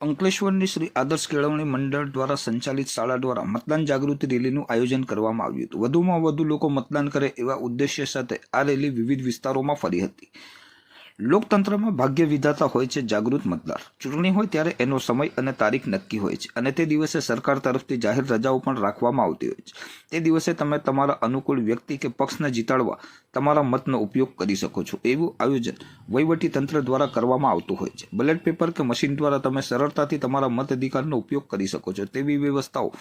અંકલેશ્વરની શ્રી આદર્શ કેળવણી મંડળ દ્વારા સંચાલિત શાળા દ્વારા મતદાન જાગૃતિ રેલીનું આયોજન કરવામાં આવ્યું હતું. વધુમાં વધુ લોકો મતદાન કરે એવા ઉદ્દેશ્ય સાથે આ રેલી વિવિધ વિસ્તારોમાં ફરી હતી. લોકતંત્રમાં ભાગ્ય વિધાતા હોય છે જાગૃત મતદાર. ચૂંટણી હોય ત્યારે એનો સમય અને તારીખ નક્કી હોય છે અને તે દિવસે સરકાર તરફથી જાહેર રજાઓ પણ રાખવામાં આવતી હોય છે. તે દિવસે તમે તમારા અનુકૂળ વ્યક્તિ કે પક્ષને જીતાડવા તમારા મતનો ઉપયોગ કરી શકો છો. એવું આયોજન વહીવટી તંત્ર દ્વારા કરવામાં આવતું હોય છે. બેલેટ પેપર કે મશીન દ્વારા તમે સરળતાથી તમારા મત અધિકારનો ઉપયોગ કરી શકો છો. તેવી વ્યવસ્થાઓ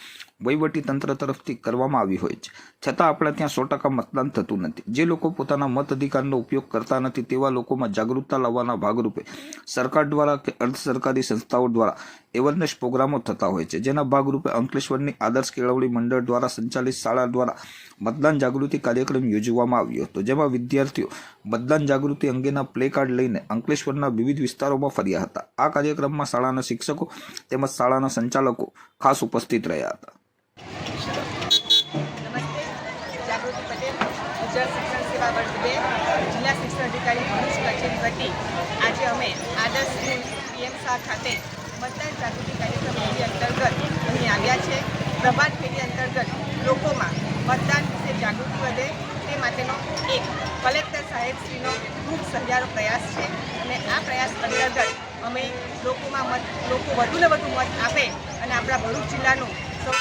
વહીવટી તંત્ર તરફથી કરવામાં આવી હોય છે. છતાં આપણે ત્યાં સો ટકા મતદાન થતું નથી. જે લોકો પોતાના મત અધિકારનો ઉપયોગ કરતા નથી તેવા લોકોમાં જાગૃતતા લાવવાના ભાગરૂપે સરકાર દ્વારા કે અર્ધ સરકારી સંસ્થાઓ દ્વારા એવરનેસ પ્રોગ્રામો થતા હોય છે. જેના ભાગરૂપે અંકલેશ્વરની આદર્શ કેળવણી મંડળ દ્વારા સંચાલિત શાળા દ્વારા મતદાન જાગૃતિ કાર્યક્રમ યોજવામાં આવ્યો હતો. જેમાં વિદ્યાર્થીઓ મતદાન જાગૃતિ અંગેના પ્લે કાર્ડ લઈને અંકલેશ્વરના વિવિધ વિસ્તારોમાં ફર્યા હતા. આ કાર્યક્રમમાં શાળાના શિક્ષકો તેમજ શાળાના સંચાલકો ખાસ ઉપસ્થિત રહ્યા હતા. જાગૃતિ પટેલ ગુજરાત શિક્ષણ સેવા વર્ષ બે, જિલ્લા શિક્ષણ અધિકારી ભરૂચ કચેરી વતી આજે અમે આદર્શ સ્કૂલ પીએમ શાહ ખાતે મતદાન જાગૃતિ કાર્યક્રમ અંતર્ગત અહીં આવ્યા છે. પ્રભાત ફેરી અંતર્ગત લોકોમાં મતદાન વિશે જાગૃતિ વધે તે માટેનો એક કલેક્ટર સાહેબશ્રીનો ખૂબ સહિયારો પ્રયાસ છે અને આ પ્રયાસ અંતર્ગત અમે લોકોમાં મત, લોકો વધુને વધુ મત આપે અને આપણા ભરૂચ જિલ્લાનું સૌ